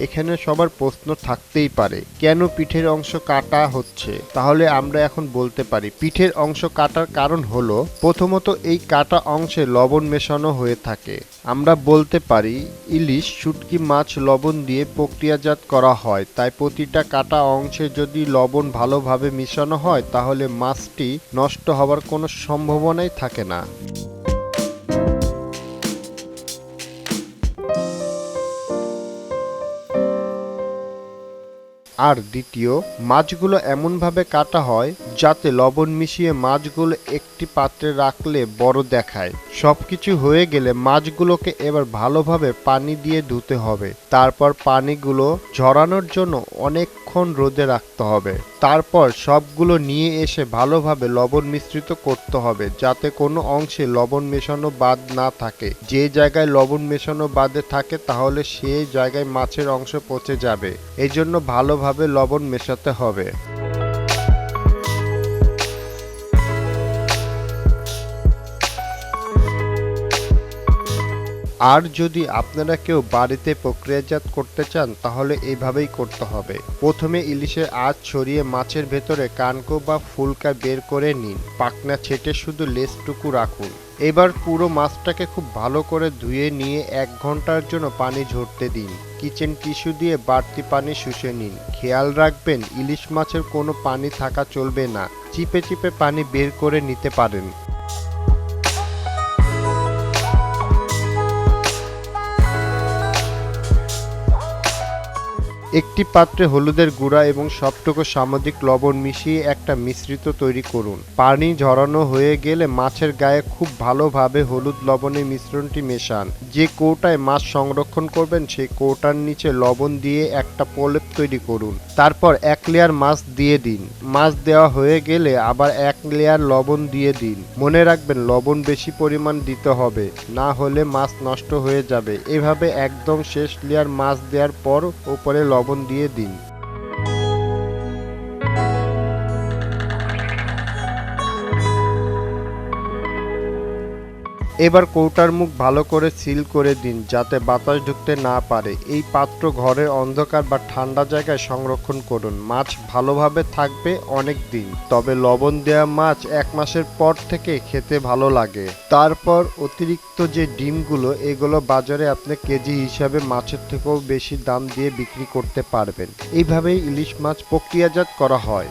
এখানে সবার প্রশ্ন থাকতেই পারে, কেন পিঠের অংশ কাটা হচ্ছে? তাহলে আমরা এখন বলতে পারি, পিঠের অংশ কাটার কারণ হলো, প্রথমত এই কাটা অংশে লবণ মেশানো হয়ে থাকে। আমরা বলতে পারি, ইলিশ, শুটকি মাছ লবণ দিয়ে প্রক্রিয়াজাত করা হয়, তাই প্রতিটা কাটা অংশে যদি লবণ ভালোভাবে মিশানো হয়, তাহলে মাছটি নষ্ট হওয়ার কোনো সম্ভাবনাই থাকে না। আর দ্বিতীয়, মাছগুলো এমনভাবে কাটা হয় যাতে লবণ মিশিয়ে মাছগুলো একটি পাত্রে রাখলে বড় দেখায়। সবকিছু হয়ে গেলে মাছগুলোকে এবার ভালোভাবে পানি দিয়ে ধুতে হবে। তারপর পানিগুলো ঝরানোর জন্য অনেকক্ষণ রোদে রাখতে হবে। তারপর সবগুলো নিয়ে এসে ভালোভাবে লবণ মিশ্রিত করতে হবে, যাতে কোনো অংশে লবণ মেশানো বাদ না থাকে। যে জায়গায় লবণ মেশানো বাদে থাকে, তাহলে সেই জায়গায় মাছের অংশ পচে যাবে। এজন্য জন্য ভালোভাবে লবণ মেশাতে হবে। আর যদি আপনারা কেউ বাড়িতে প্রক্রিয়াজাত করতে চান, তাহলে এইভাবেই করতে হবে। প্রথমে ইলিশের আঁচ ছড়িয়ে মাছের ভেতরে কানকো বা ফুলকা বের করে নিন। পাকনা ছেটে শুধু লেজটুকু রাখুন। এবার পুরো মাছটাকে খুব ভালো করে ধুয়ে নিয়ে এক ঘণ্টার জন্য পানি ঝরতে দিন। কিচেন টিস্যু দিয়ে বাড়তি পানি শুষে নিন। খেয়াল রাখবেন, ইলিশ মাছের কোনো পানি থাকা চলবে না। চিপে চিপে পানি বের করে নিতে পারেন। একটি পাত্রে হলুদের গুঁড়া এবং সবটুকু সামুদ্রিক লবণ মিশিয়ে একটা মিশ্রিত তৈরি করুন। পানি ঝরানো হয়ে গেলে মাছের গায়ে খুব ভালোভাবে হলুদ লবণের মিশ্রণটি মেশান। যে কৌটায় মাছ সংরক্ষণ করবেন, সেই কৌটার নিচে লবণ দিয়ে একটা প্রলেপ তৈরি করুন। তারপর এক লেয়ার মাছ দিয়ে দিন। মাছ দেওয়া হয়ে গেলে আবার এক লেয়ার লবণ দিয়ে দিন। মনে রাখবেন, লবণ বেশি পরিমাণ দিতে হবে, না হলে মাছ নষ্ট হয়ে যাবে। এভাবে একদম শেষ লেয়ার মাছ দেওয়ার পর ওপরে লবণ দিয়ে দিন। এবার কৌটার মুখ ভালো করে সিল করে দিন যাতে বাতাস ঢুকতে না পারে। এই পাত্র ঘরের অন্ধকার বা ঠান্ডা জায়গায় সংরক্ষণ করুন। মাছ ভালোভাবে থাকবে অনেক দিন, তবে লবণ দেওয়া মাছ এক মাসের পর থেকে খেতে ভালো লাগে। তারপর অতিরিক্ত যে ডিমগুলো, এগুলো বাজারে আপনি কেজি হিসাবে মাছের থেকেও বেশি দাম দিয়ে বিক্রি করতে পারবেন। এইভাবেই ইলিশ মাছ প্রক্রিয়াজাত করা হয়।